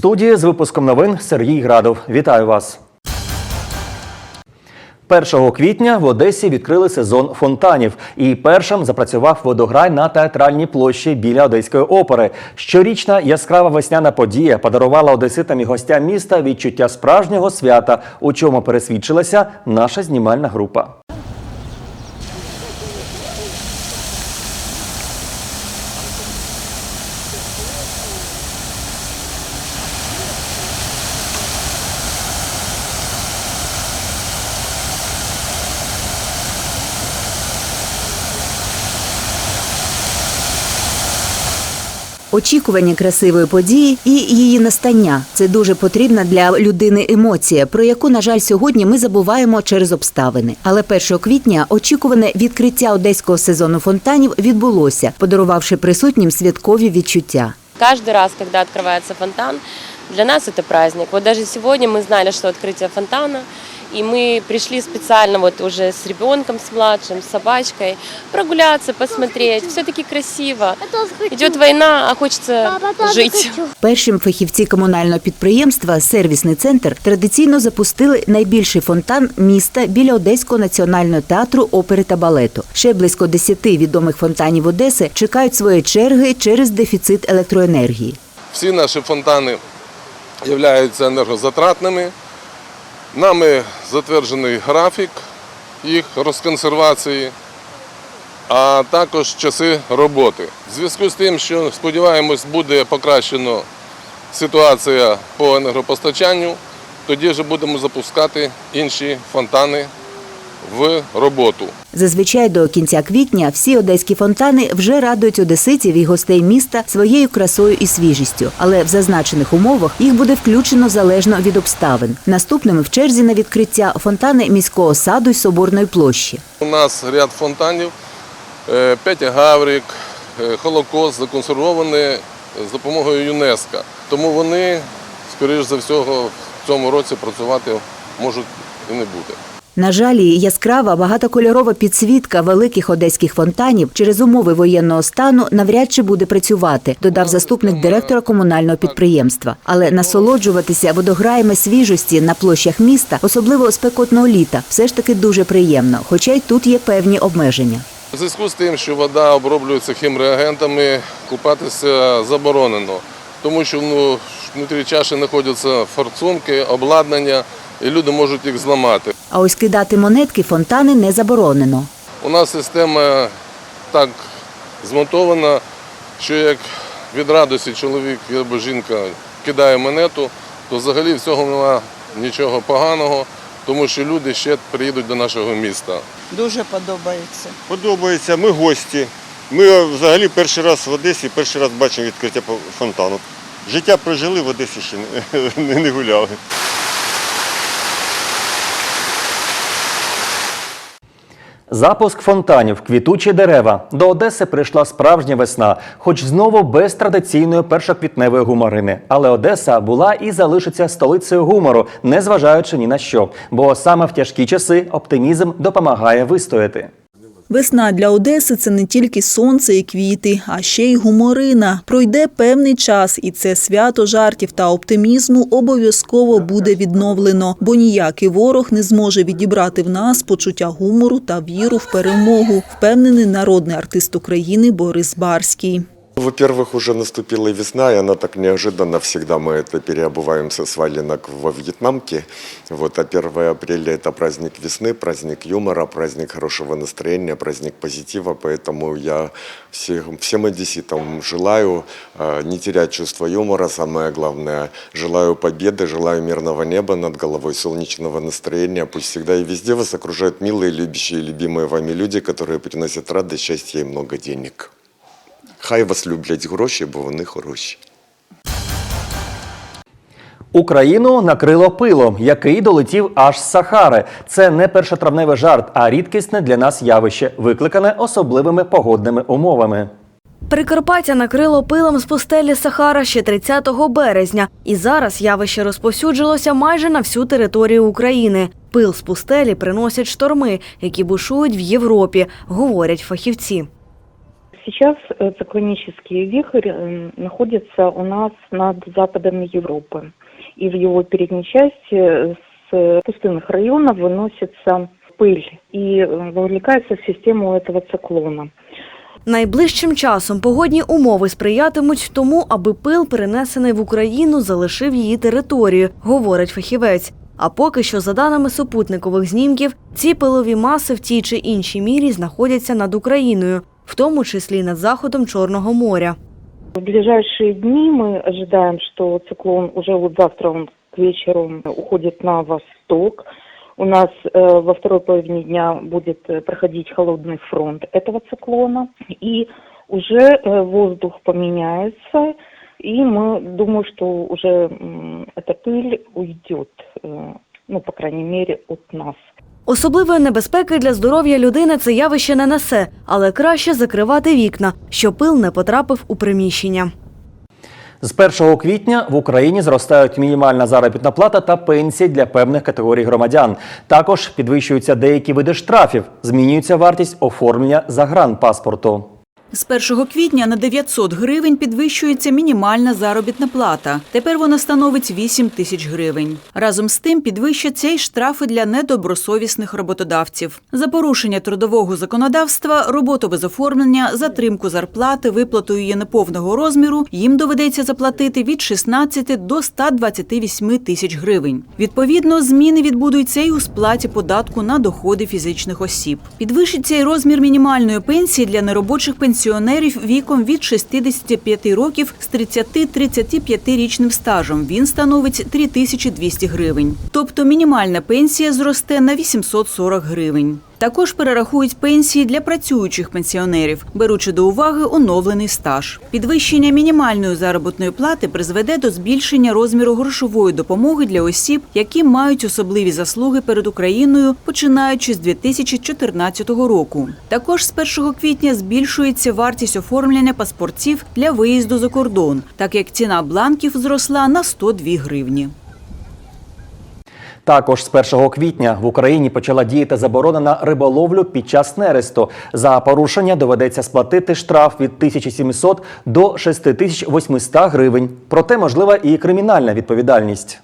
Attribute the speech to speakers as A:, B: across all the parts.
A: студії з випуском новин Сергій Градов. Вітаю вас. 1 квітня в Одесі відкрили сезон фонтанів, і першим запрацював водограй на театральній площі біля Одеської опери. Щорічна яскрава весняна подія подарувала одеситам і гостям міста відчуття справжнього свята, у чому пересвідчилася наша знімальна група.
B: Очікування красивої події і її настання це дуже потрібна для людини емоція, про яку, на жаль, сьогодні ми забуваємо через обставини. Але 1 квітня очікуване відкриття одеського сезону фонтанів відбулося, подарувавши присутнім святкові відчуття.
C: Каждый раз, когда открывается фонтан, для нас это праздник. Вот даже сегодня мы знали, что открытие фонтана, и мы пришли специально вот уже с ребенком, с младшим, с собачкой, прогуляться, посмотреть. Все-таки красиво. Идет война, а хочется жить.
B: Першим фахівці комунального підприємства Сервісний центр традиційно запустили найбільший фонтан міста біля Одеського національного театру опери та балету. Ще близько 10 відомих фонтанів Одеси чекають своєї черги через дефіцит електроенергії.
D: Всі наші фонтани являються енергозатратними. Нами затверджений графік їх розконсервації, а також часи роботи. В зв'язку з тим, що сподіваємось, буде покращено ситуація по енергопостачанню, тоді вже будемо запускати інші фонтани в роботу.
B: Зазвичай до кінця квітня всі одеські фонтани вже радують одеситів і гостей міста своєю красою і свіжістю. Але в зазначених умовах їх буде включено залежно від обставин. Наступними в черзі на відкриття фонтани міського саду й соборної площі.
D: У нас ряд фонтанів, е, Петя Гаврик, е, Холокост законсервовані з допомогою ЮНЕСКО. Тому вони, скоріш за всього, в цьому році працювати можуть і не буде.
B: На жаль, яскрава багатокольорова підсвітка великих одеських фонтанів через умови воєнного стану навряд чи буде працювати, додав заступник директора комунального підприємства. Але насолоджуватися водограями свіжості на площах міста, особливо спекотного літа, все ж таки дуже приємно, хоча й тут є певні обмеження.
D: У зв'язку з тим, що вода оброблюється хімреагентами, купатися заборонено, тому що ну, внутрі чаші знаходяться форсунки, обладнання, і люди можуть їх зламати.
B: А ось кидати монетки фонтани не заборонено.
D: У нас система так змонтована, що як від радості чоловік або жінка кидає монету, то взагалі в цього немає нічого поганого, тому що люди ще приїдуть до нашого міста.
E: Дуже подобається.
F: Подобається, ми гості. Ми взагалі перший раз в Одесі, перший раз бачимо відкриття фонтану. Життя прожили в Одесі ще не, не гуляли.
A: Запуск фонтанів, квітучі дерева. До Одеси прийшла справжня весна, хоч знову без традиційної першоквітневої гуморини. Але Одеса була і залишиться столицею гумору, незважаючи ні на що. Бо саме в тяжкі часи оптимізм допомагає вистояти.
E: Весна для Одеси це не тільки сонце і квіти, а ще й гуморина. Пройде певний час, і це свято жартів та оптимізму обов'язково буде відновлено, бо ніякий ворог не зможе відібрати в нас почуття гумору та віру в перемогу, впевнений народний артист України Борис Барський.
F: Во-первых, уже наступила весна, и она так неожиданно всегда мы это переобуваемся с валенок во вьетнамке. Вот, а 1 апреля это праздник весны, праздник юмора, праздник хорошего настроения, праздник позитива, поэтому я всем, всем одесситам желаю э, не терять чувство юмора, самое главное, желаю победы, желаю мирного неба над головой, солнечного настроения, пусть всегда и везде вас окружают милые, любящие, любимые вами люди, которые приносят радость, счастье и много денег. Хай вас люблять гроші, бо вони хороші.
A: Україну накрило пилом, який долетів аж з Сахари. Це не першотравневий жарт, а рідкісне для нас явище, викликане особливими погодними умовами.
G: Прикарпаття накрило пилом з пустелі Сахара ще 30 березня, і зараз явище розповсюджилося майже на всю територію України. Пил з пустелі приносять шторми, які бушують в Європі, говорять фахівці.
H: Сейчас э, циклонический вихрь э, находится у нас над западом Европы. И в его передней части э, с пустынных районов выносится пыль и э, вовлекается в систему этого циклона.
G: Найближчим часом погодні умови сприятимуть тому, аби пил, перенесений в Україну, залишив її територію, говорить фахівець. А поки що, за даними супутникових знімків, ці пилові маси в тій чи іншій мірі знаходяться над Україною, в тому числі над заходом Чорного моря.
H: В ближайшие дни мы ожидаем, что циклон уже вот завтра он к вечеру уходит на восток. У нас э, во второй половине дня будет э, проходить холодный фронт этого циклона. И уже э, воздух поменяется. И мы думаю, что уже м, эта пыль уйдет, э, ну, по крайней мере, от нас.
G: Особливої небезпеки для здоров'я людини це явище не несе, але краще закривати вікна, щоб пил не потрапив у приміщення.
A: З 1 квітня в Україні зростають мінімальна заробітна плата та пенсії для певних категорій громадян. Також підвищуються деякі види штрафів, змінюється вартість оформлення загранпаспорту.
I: З 1 квітня на 900 гривень підвищується мінімальна заробітна плата. Тепер вона становить 8 тисяч гривень. Разом з тим підвищаться й штрафи для недобросовісних роботодавців. За порушення трудового законодавства, роботу без оформлення, затримку зарплати, виплату її неповного розміру їм доведеться заплатити від 16 до 128 тисяч гривень. Відповідно, зміни відбудуться й у сплаті податку на доходи фізичних осіб. Підвищиться й розмір мінімальної пенсії для неробочих пенсіонерів віком від 65 років з 30-35-річним стажем. Він становить 3200 гривень. Тобто мінімальна пенсія зросте на 840 гривень. Також перерахують пенсії для працюючих пенсіонерів, беручи до уваги оновлений стаж. Підвищення мінімальної заробітної плати призведе до збільшення розміру грошової допомоги для осіб, які мають особливі заслуги перед Україною, починаючи з 2014 року. Також з 1 квітня збільшується вартість оформлення паспортів для виїзду за кордон, так як ціна бланків зросла на 102 гривні.
A: Також з 1 квітня в Україні почала діяти заборона на риболовлю під час нересту. За порушення доведеться сплатити штраф від 1700 до 6800 гривень. Проте можлива і кримінальна відповідальність.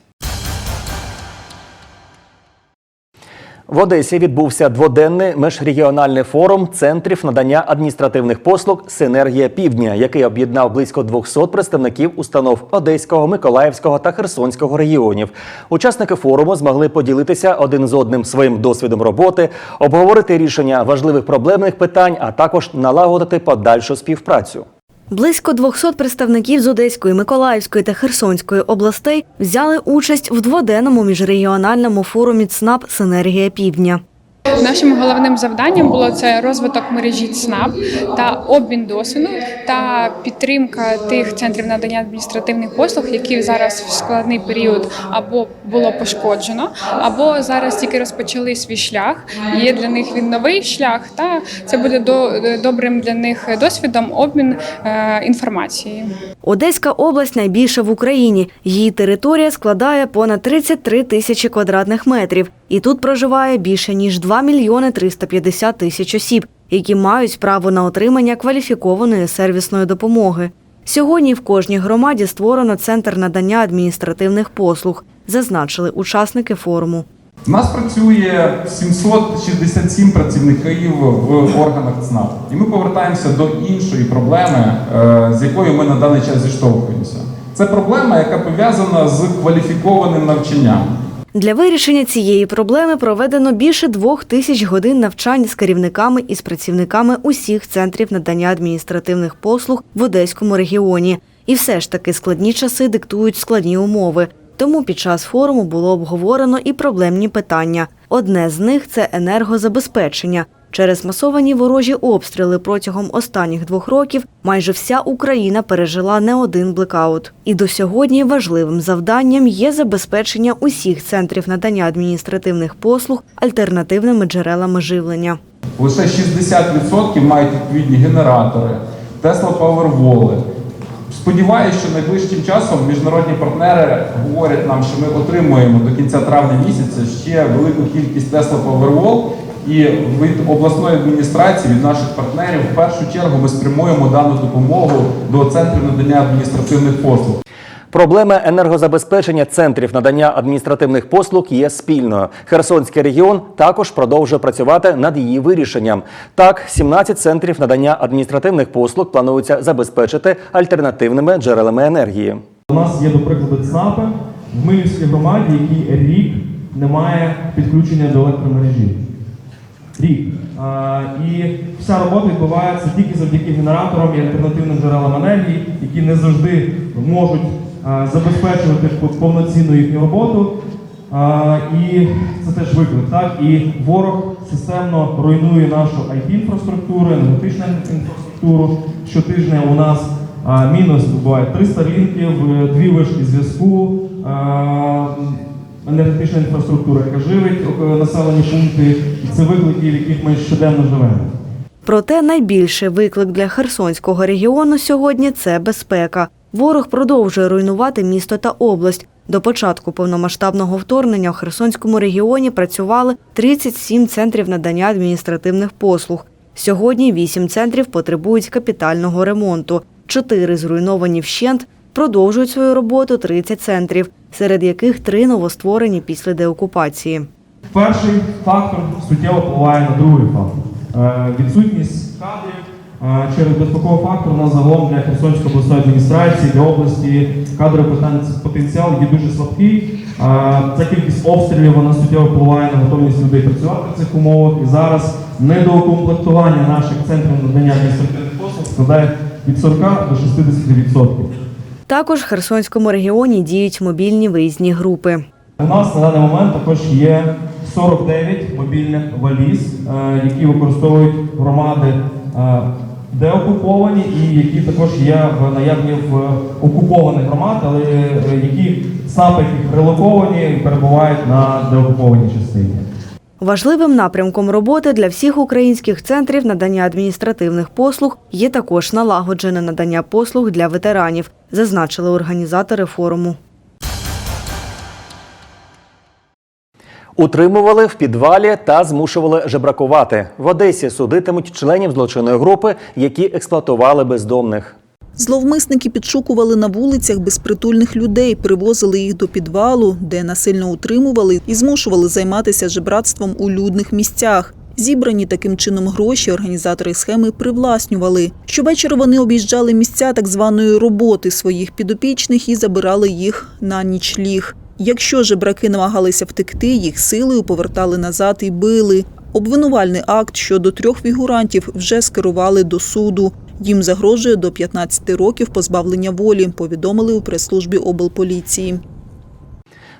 A: В Одесі відбувся дводенний межрегіональний форум центрів надання адміністративних послуг Синергія Півдня, який об'єднав близько 200 представників установ Одеського, Миколаївського та Херсонського регіонів. Учасники форуму змогли поділитися один з одним своїм досвідом роботи, обговорити рішення важливих проблемних питань, а також налагодити подальшу співпрацю.
G: Близько 200 представників з Одеської, Миколаївської та Херсонської областей взяли участь в дводенному міжрегіональному форумі ЦНАП Синергія Півдня.
J: Нашим головним завданням було це розвиток мережі ЦНАП та обмін досвіду та підтримка тих центрів надання адміністративних послуг, які зараз в складний період або було пошкоджено, або зараз тільки розпочали свій шлях. Є для них він новий шлях, та це буде до добрим для них досвідом обмін е, інформацією.
G: Одеська область найбільша в Україні. Її територія складає понад 33 тисячі квадратних метрів. І тут проживає більше ніж 2 мільйони 350 тисяч осіб, які мають право на отримання кваліфікованої сервісної допомоги. Сьогодні в кожній громаді створено центр надання адміністративних послуг, зазначили учасники форуму.
K: У нас працює 767 працівників в органах ЦНАП. І ми повертаємося до іншої проблеми, е, з якою ми на даний час зіштовхуємося. Це проблема, яка пов'язана з кваліфікованим навчанням.
G: Для вирішення цієї проблеми проведено більше двох тисяч годин навчань з керівниками і з працівниками усіх центрів надання адміністративних послуг в Одеському регіоні. І все ж таки складні часи диктують складні умови. Тому під час форуму було обговорено і проблемні питання. Одне з них це енергозабезпечення. Через масовані ворожі обстріли протягом останніх двох років майже вся Україна пережила не один блекаут. І до сьогодні важливим завданням є забезпечення усіх центрів надання адміністративних послуг альтернативними джерелами живлення.
K: Лише 60% мають відповідні генератори, Tesla Powerwall. Сподіваюся, що найближчим часом міжнародні партнери говорять нам, що ми отримуємо до кінця травня місяця ще велику кількість Tesla Powerwall, І від обласної адміністрації, від наших партнерів, в першу чергу ми спрямуємо дану допомогу до центрів надання адміністративних послуг.
A: Проблема енергозабезпечення центрів надання адміністративних послуг є спільною. Херсонський регіон також продовжує працювати над її вирішенням. Так, 17 центрів надання адміністративних послуг планується забезпечити альтернативними джерелами енергії.
L: У нас є, до прикладу, ЦНАПи в Милівській громаді, який рік не має підключення до електромережі. Рік. І вся робота відбувається тільки завдяки генераторам і альтернативним джерелам енергії, які не завжди можуть забезпечувати повноцінну їхню роботу. І це теж виклик. Так? І ворог системно руйнує нашу IT-інфраструктуру, енергетичну інфраструктуру. Щотижня у нас мінус буває 300 лінків, е, дві вишки зв'язку, енергетична інфраструктура, яка живить е, населені пункти. Це виклики, в яких ми щоденно живемо.
G: Проте найбільший виклик для Херсонського регіону сьогодні це безпека. Ворог продовжує руйнувати місто та область. До початку повномасштабного вторгнення у Херсонському регіоні працювали 37 центрів надання адміністративних послуг. Сьогодні 8 центрів потребують капітального ремонту. Чотири зруйновані вщент продовжують свою роботу 30 центрів, серед яких три новостворені після деокупації.
L: Перший фактор суттєво впливає на другий фактор. Е, Відсутність кадрів е, через безпековий фактор на загалом для Херсонської обласної адміністрації, для області кадровий потен- потенціал є дуже слабкий. Е, Ця кількість обстрілів вона суттєво впливає на готовність людей працювати в цих умовах. І зараз недоукомплектування наших центрів надання адміністративних послуг складає від 40 до 60%.
G: Також в Херсонському регіоні діють мобільні виїзні групи.
L: У нас на даний момент також є 49 мобільних валіз, е, які використовують громади, е, де окуповані, і які також є в наявні в окупованих громад, але е, які яких релоковані і перебувають на деокупованій частині.
G: Важливим напрямком роботи для всіх українських центрів надання адміністративних послуг є також налагоджене надання послуг для ветеранів, зазначили організатори форуму.
A: Утримували в підвалі та змушували жебракувати. В Одесі судитимуть членів злочинної групи, які експлуатували бездомних.
E: Зловмисники підшукували на вулицях безпритульних людей, привозили їх до підвалу, де насильно утримували і змушували займатися жебратством у людних місцях. Зібрані таким чином гроші організатори схеми привласнювали. Щовечора вони об'їжджали місця так званої роботи своїх підопічних і забирали їх на нічліг. Якщо жебраки намагалися втекти, їх силою повертали назад і били. Обвинувальний акт щодо трьох фігурантів вже скерували до суду. Їм загрожує до 15 років позбавлення волі, повідомили у прес-службі облполіції.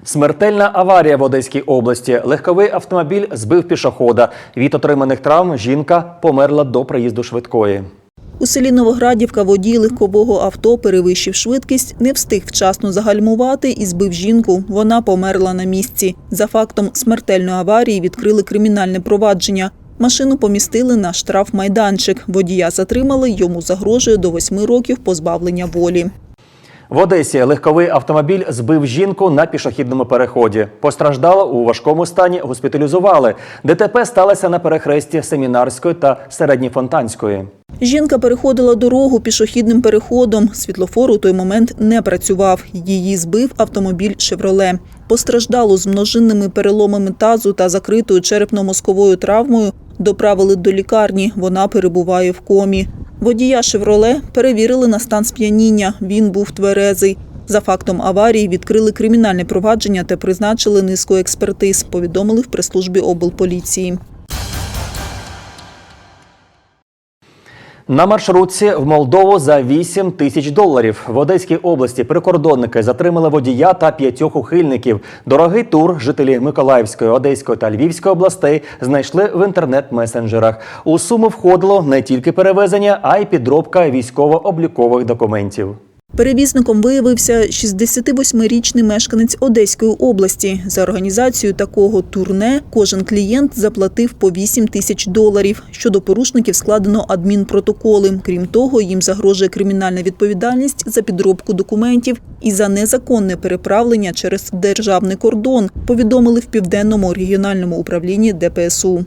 A: Смертельна аварія в Одеській області. Легковий автомобіль збив пішохода. Від отриманих травм жінка померла до приїзду швидкої.
E: У селі Новоградівка водій легкового авто перевищив швидкість, не встиг вчасно загальмувати і збив жінку. Вона померла на місці. За фактом смертельної аварії відкрили кримінальне провадження. Машину помістили на штрафмайданчик. Водія затримали, йому загрожує до восьми років позбавлення волі.
A: В Одесі легковий автомобіль збив жінку на пішохідному переході. Постраждала у важкому стані, госпіталізували. ДТП сталося на перехресті Семінарської та Середньофонтанської.
E: Жінка переходила дорогу пішохідним переходом. Світлофор у той момент не працював. Її збив автомобіль «Шевроле». Постраждалу з множинними переломами тазу та закритою черепно-мозковою травмою доправили до лікарні. Вона перебуває в комі. Водія «Шевроле» перевірили на стан сп'яніння. Він був тверезий. За фактом аварії відкрили кримінальне провадження та призначили низку експертиз, повідомили в прес-службі облполіції.
A: На маршрутці в Молдову за 8 тисяч доларів. В Одеській області прикордонники затримали водія та п'ятьох ухильників. Дорогий тур жителі Миколаївської, Одеської та Львівської областей знайшли в інтернет-месенджерах. У суму входило не тільки перевезення, а й підробка військово-облікових документів.
E: Перевізником виявився 68-річний мешканець Одеської області. За організацію такого турне кожен клієнт заплатив по 8 тисяч доларів. Щодо порушників складено адмінпротоколи. Крім того, їм загрожує кримінальна відповідальність за підробку документів і за незаконне переправлення через державний кордон, повідомили в південному регіональному управлінні ДПСУ.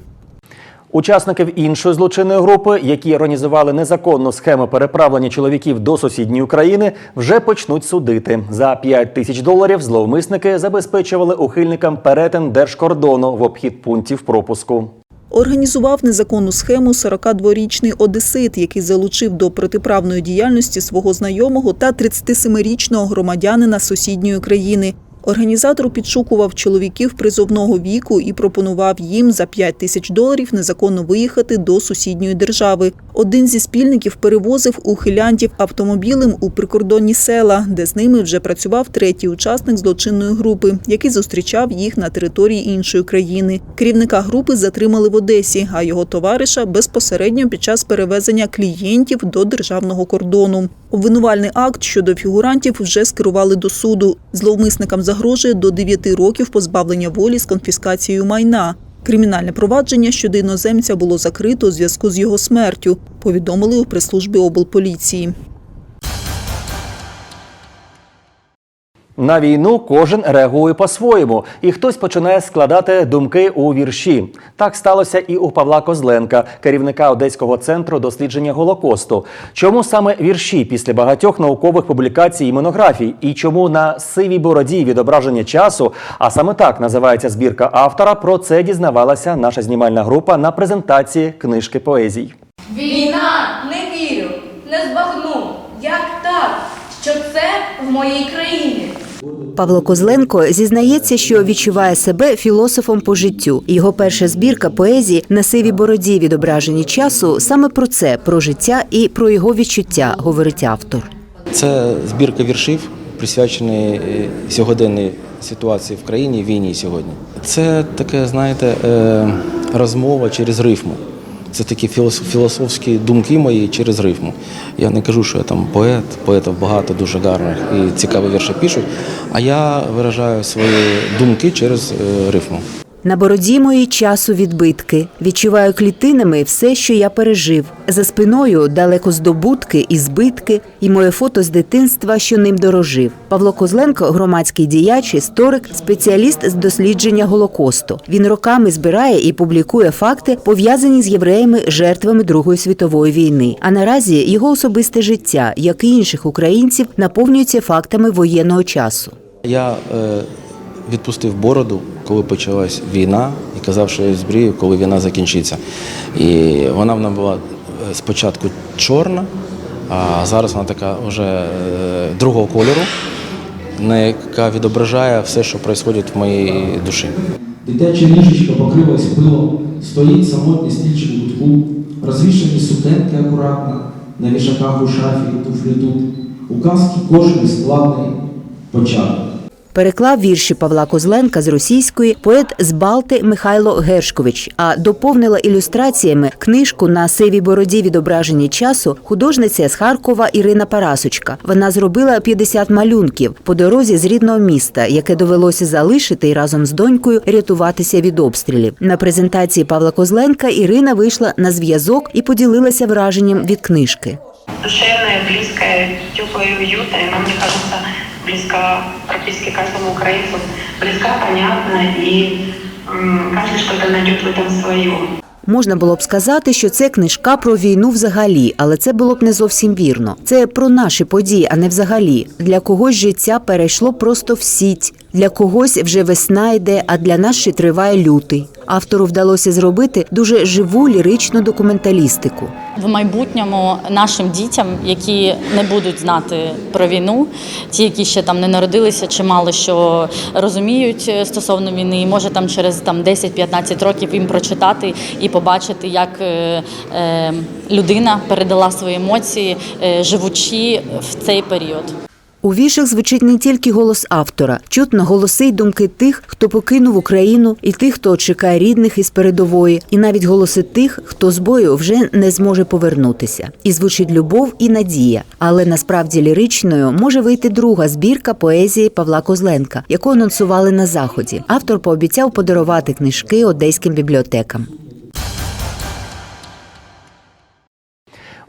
A: Учасників іншої злочинної групи, які організували незаконну схему переправлення чоловіків до сусідньої України, вже почнуть судити. За 5 тисяч доларів зловмисники забезпечували ухильникам перетин держкордону в обхід пунктів пропуску.
E: Організував незаконну схему 42-річний одесит, який залучив до протиправної діяльності свого знайомого та 37-річного громадянина сусідньої країни. Організатор підшукував чоловіків призовного віку і пропонував їм за 5 тисяч доларів незаконно виїхати до сусідньої держави. Один зі спільників перевозив ухилянтів автомобілем у прикордонні села, де з ними вже працював третій учасник злочинної групи, який зустрічав їх на території іншої країни. Керівника групи затримали в Одесі, а його товариша безпосередньо під час перевезення клієнтів до державного кордону. Обвинувальний акт щодо фігурантів вже скерували до суду. Зловмисникам загрожує до 9 років позбавлення волі з конфіскацією майна. Кримінальне провадження щодо іноземця було закрито у зв'язку з його смертю, повідомили у прес-службі облполіції.
A: На війну кожен реагує по-своєму, і хтось починає складати думки у вірші. Так сталося і у Павла Козленка, керівника Одеського центру дослідження Голокосту. Чому саме вірші після багатьох наукових публікацій і монографій, і чому на сивій бороді відображення часу, а саме так називається збірка автора. Про це дізнавалася наша знімальна група на презентації книжки поезій.
M: Війна, не вірю, не збагну. Як так, що це в моїй країні?
B: Павло Козленко зізнається, що відчуває себе філософом по життю. Його перша збірка поезії на сивій бороді відображені часу саме про це, про життя і про його відчуття, говорить автор.
N: Це збірка віршів, присвячений е, сьогоденній ситуації в країні, війні сьогодні. Це таке, знаєте, е, розмова через рифму. Це такі філос- філософські думки мої через рифму. Я не кажу, що я там поет, поетів багато дуже гарних і цікаві вірші пишуть, а я виражаю свої думки через е, рифму.
B: На бороді моїй часу відбитки. Відчуваю клітинами все, що я пережив. За спиною далеко здобутки і збитки, і моє фото з дитинства, що ним дорожив. Павло Козленко, громадський діяч, історик, спеціаліст з дослідження Голокосту. Він роками збирає і публікує факти, пов'язані з євреями, жертвами Другої світової війни. А наразі його особисте життя, як і інших українців, наповнюється фактами воєнного часу.
N: Я е, відпустив бороду, коли почалась війна, і казав, що я збрію, коли війна закінчиться. І вона в мене була е, спочатку чорна, а зараз вона така вже е, другого кольору, яка відображає все, що відбувається в моїй душі.
O: Дитяча ліжечка покрилась пилом, стоїть самотній стільчик у кутку, розвішані сукенки акуратно, на вішаках у шафі туфлі тут. У казки кожен складний початок.
B: Переклав вірші Павла Козленка з російської поет з Балти Михайло Гершкович, а доповнила ілюстраціями книжку на сивій бороді відображені часу художниця з Харкова Ірина Парасочка. Вона зробила 50 малюнків по дорозі з рідного міста, яке довелося залишити і разом з донькою рятуватися від обстрілів. На презентації Павла Козленка Ірина вийшла на зв'язок і поділилася враженням від книжки.
P: душевная, близкая, теплая и уютная. Она, мне кажется, близка практически каждому украинцу. Близка, понятна, и каждый что-то найдет в этом свое.
B: Можна було б сказати, що це книжка про війну взагалі, але це було б не зовсім вірно. Це про наші події, а не взагалі. Для когось життя перейшло просто в сіть, для когось вже весна йде, а для нас ще триває лютий. Автору вдалося зробити дуже живу ліричну документалістику.
Q: в майбутньому нашим дітям, які не будуть знати про війну, ті, які ще там не народилися, чи мало що розуміють е, стосовно війни, і може там через там 10-15 років їм прочитати і побачити, як е, е, людина передала свої емоції, е, живучи в цей період.
B: У віршах звучить не тільки голос автора, чутно голоси й думки тих, хто покинув Україну, і тих, хто чекає рідних із передової, і навіть голоси тих, хто з бою вже не зможе повернутися. І звучить любов і надія. Але насправді ліричною може вийти друга збірка поезії Павла Козленка, яку анонсували на заході. Автор пообіцяв подарувати книжки одеським бібліотекам.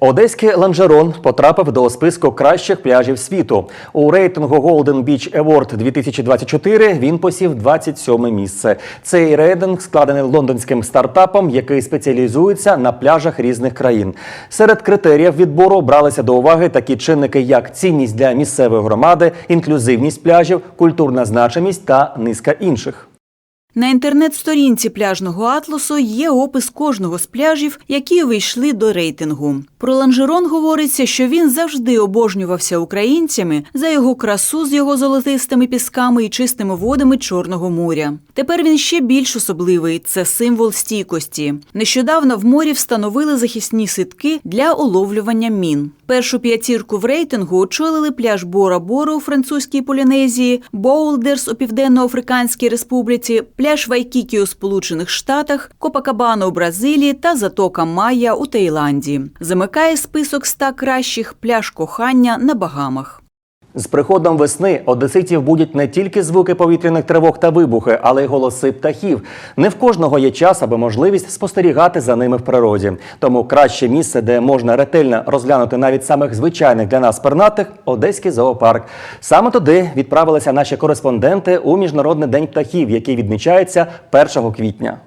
A: Одеський ланжерон потрапив до списку кращих пляжів світу. У рейтингу Golden Beach Award 2024 він посів 27 місце. Цей рейтинг складений лондонським стартапом, який спеціалізується на пляжах різних країн. Серед критеріїв відбору бралися до уваги такі чинники, як цінність для місцевої громади, інклюзивність пляжів, культурна значимість та низка інших.
I: На інтернет-сторінці пляжного атласу є опис кожного з пляжів, які увійшли до рейтингу. Про ланжерон говориться, що він завжди обожнювався українцями за його красу з його золотистими пісками і чистими водами Чорного моря. Тепер він ще більш особливий це символ стійкості. Нещодавно в морі встановили захисні сітки для уловлювання мін. Першу п'ятірку в рейтингу очолили пляж Бора-Бора у французькій Полінезії, Боулдерс у Південно-Африканській Республіці, пляж Вайкікі у Сполучених Штатах, Копакабана у Бразилії та затока Майя у Таїланді. Замикає список ста кращих пляж кохання на Багамах.
A: З приходом весни одеситів будуть не тільки звуки повітряних тривог та вибухи, але й голоси птахів. Не в кожного є час або можливість спостерігати за ними в природі. Тому краще місце, де можна ретельно розглянути навіть самих звичайних для нас пернатих – Одеський зоопарк. Саме туди відправилися наші кореспонденти у Міжнародний день птахів, який відмічається 1 квітня.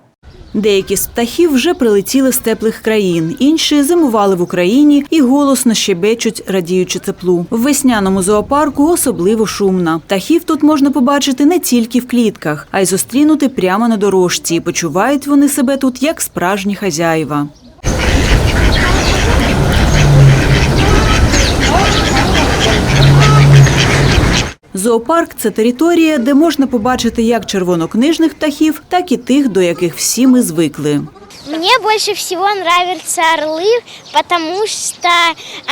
I: Деякі з птахів вже прилетіли з теплих країн, інші зимували в Україні і голосно щебечуть, радіючи теплу. В весняному зоопарку особливо шумно. Птахів тут можна побачити не тільки в клітках, а й зустрінути прямо на дорожці. Почувають вони себе тут як справжні хазяїва. Зоопарк це територія, де можна побачити як червонокнижних птахів, так і тих, до яких всі ми звикли.
R: Мне больше всего нравятся орлы, потому что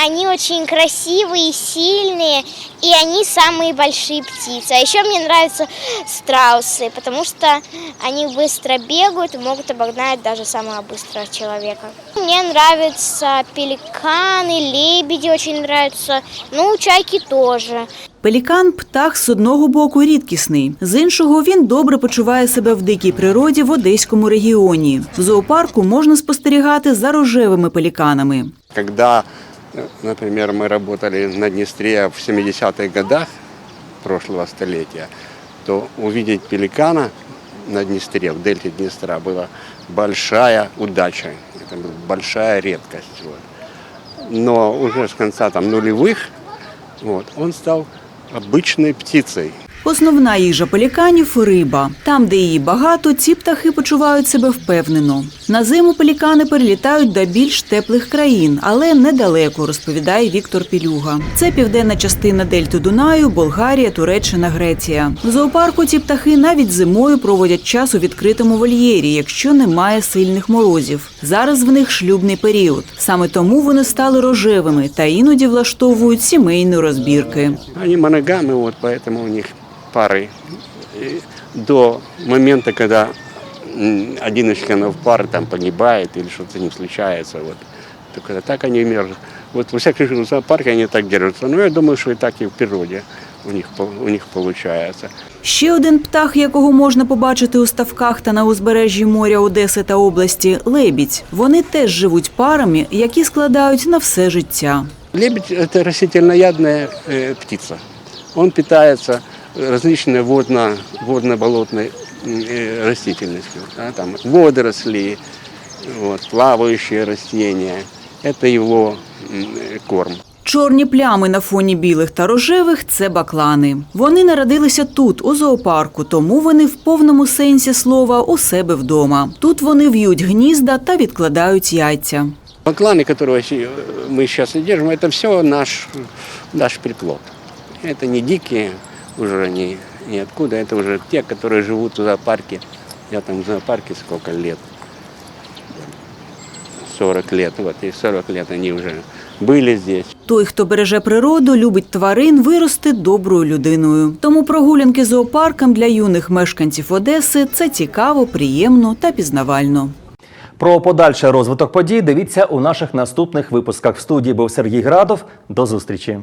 R: они очень красивые, сильные, и они самые большие птицы. А еще мне нравятся страусы, потому что они быстро бегают и могут обогнать даже самого быстрого человека. Мне нравятся пеликаны, лебеди очень нравятся, ну, чайки тоже.
I: Пелікан птах з одного боку рідкісний, з іншого він добре почуває себе в дикій природі в одеському регіоні. В зоопарку можна спостерігати за рожевими пеліканами.
S: Когда, э, например, мы работали на Днестре в 70-х годах прошлого столетия, то увидеть пеликана на Днестре, в дельте Днестра, была большая удача. Это была большая редкость. Вот. Но уже с конца там, нулевых вот, он стал обычной птицей.
I: Основна їжа пеліканів риба. Там, де її багато, ці птахи почувають себе впевнено. На зиму пелікани перелітають до більш теплих країн, але недалеко, розповідає Віктор Пілюга. Це південна частина дельти Дунаю, Болгарія, Туреччина, Греція. В зоопарку ці птахи навіть зимою проводять час у відкритому вольєрі, якщо немає сильних морозів. Зараз в них шлюбний період. Саме тому вони стали рожевими та іноді влаштовують сімейні розбірки.
S: Они моногамы, вот поэтому у них пары. И до момента, когда м, один из членов пары там погибает или что-то с ним случается, вот, то когда так они мерзнут. Вот во всяком случае в зоопарке они так держатся. Но я думаю, что и так и в природе у них, по- у них получается.
I: Ще один птах, якого можна побачити у ставках та на узбережжі моря Одеси та області лебідь. Вони теж живуть парами, які складають на все життя.
S: Лебедь – это растительноядная э, птица. Он питается различной водно, водно-болотной м, э, растительностью. да, там водоросли, вот, плавающие растения. Это его м, э, корм.
I: Чорні плями на фоні білих та рожевих це баклани. Вони народилися тут, у зоопарку, тому вони в повному сенсі слова у себе вдома. Тут вони в'ють гнізда та відкладають яйця.
S: Бакланы, которые щи- мы сейчас держим, это все наш, наш приплод. Это не дикие, уже не, ниоткуда, это уже те, которые живут в зоопарке. Я там в зоопарке сколько лет? 40 лет. Вот, и 40 лет они уже были здесь.
I: Той, хто береже природу, любить тварин, виросте доброю людиною. Тому прогулянки зоопарком для юних мешканців Одеси це цікаво, приємно та пізнавально.
A: Про подальший розвиток подій дивіться у наших наступних випусках. В студії був Сергій Градов. До зустрічі.